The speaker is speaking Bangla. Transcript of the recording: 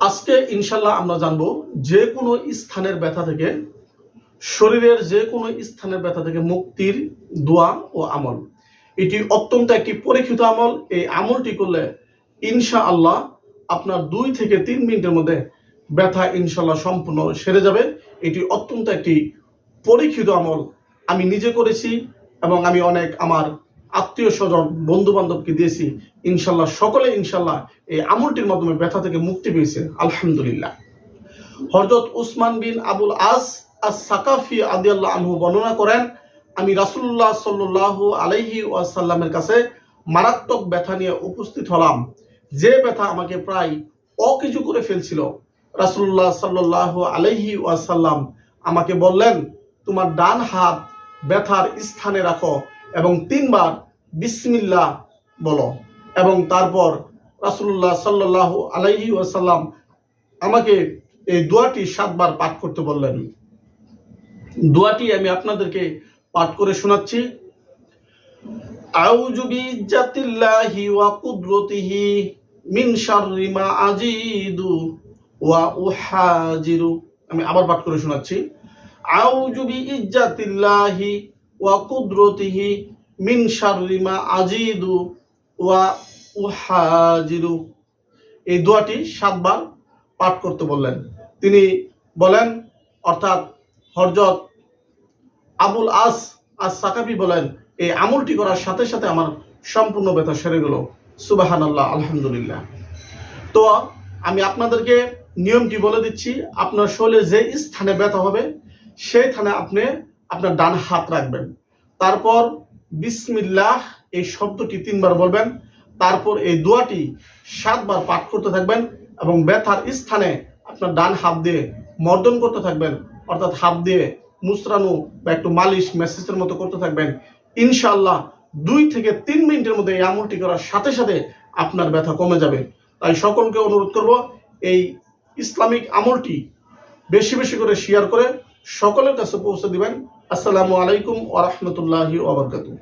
আজকে ইনশাল্লাহ আমরা জানব যে কোনো স্থানের ব্যথা থেকে, শরীরের যে কোনো স্থানের ব্যথা থেকে মুক্তির দোয়া ও আমল। এটি অত্যন্ত একটি পরীক্ষিত আমল। এই আমলটি করলে ইনশা আল্লাহ আপনার দুই থেকে তিন মিনিটের মধ্যে ব্যথা ইনশাল্লাহ সম্পূর্ণ সেরে যাবে। এটি অত্যন্ত একটি পরীক্ষিত আমল। আমি নিজে করেছি এবং আমি অনেক আমার আত্মীয় স্বজন বন্ধু বান্ধবকে দিয়েছি, ইনশাল্লাহ, সকলে ইনশাল্লাহ এই আমলটির মাধ্যমে ব্যথা থেকে মুক্তি পেয়েছে, আলহামদুলিল্লাহ। হরজত উসমান বিন আবুল আস আস সাকাফি আদিয়াল্লাহ আনহু বর্ণনা করেন, আমি রাসুল্লাহ সাল্লাহ আলাইহি ওয়াসাল্লামের কাছে মারাত্মক ব্যথা নিয়ে উপস্থিত হলাম। যে ব্যথা আমাকে প্রায় অকিছু করে ফেলছিল। রাসুল্লাহ সাল্লাহ আলাইহি ওয়াসাল্লাম আমাকে বললেন, তোমার ডান হাত ব্যথার স্থানে রাখো এবং তিনবার বিসমিল্লাহ বলো। এবং তারপর রাসুল্লাহ সাল্লাহ আলাইহি ওয়াসাল্লাম আমাকে এই দোয়াটি সাতবার পাঠ করতে বললেন। দোয়াটি আমি আপনাদেরকে পাঠ করে শোনাচ্ছি। আউযু বিজ্জাতিল্লাহি ওয়া কুদরতিহি মিন শাররি আজিদু ওয়া উহাজিরু। আমি আবার পাঠ করে শোনাচ্ছি। আউযু বিজ্জাতিল্লাহি ওয়া কুদরতিহি মিন শাররিমা আজিদু ওয়া উহাজিরু। এই দোয়াটি সাতবার পাঠ করতে বললেন। তিনি বলেন, অর্থাৎ হরজত আবুল আস আস সাকাবি বলেন, এই আমলটি করার সাথে সাথে আমার সম্পূর্ণ ব্যথা সেরে গেল। সুবাহান আল্লাহ আলহামদুলিল্লাহ। তো আমি আপনাদেরকে নিয়মটি বলে দিচ্ছি, আপনার শরীরে যে স্থানে ব্যথা হবে, সেই স্থানে আপনি আপনার ডান হাত রাখবেন। তারপর বিসমিল্লাহ, এই শব্দটি তিনবার বলবেন। তারপর এই দোয়াটি সাতবার পাঠ করতে থাকবেন এবং ব্যথার স্থানে আপনার ডান হাত দিয়ে মর্দন করতে থাকবেন, অর্থাৎ হাত দিয়ে মুসরানো বা একটু মালিশ মেসেজের মতো করতে থাকবেন। ইনশাআল্লাহ দুই থেকে তিন মিনিটের মধ্যে এই আমলটি করার সাথে সাথে আপনার ব্যথা কমে যাবে। তাই সকলকে অনুরোধ করব, এই ইসলামিক আমলটি বেশি বেশি করে শেয়ার করে সকলের কাছে পৌঁছে দিবেন। আসসালামু আলাইকুম ওরহমতুল্লাহি ওবরকাতুহ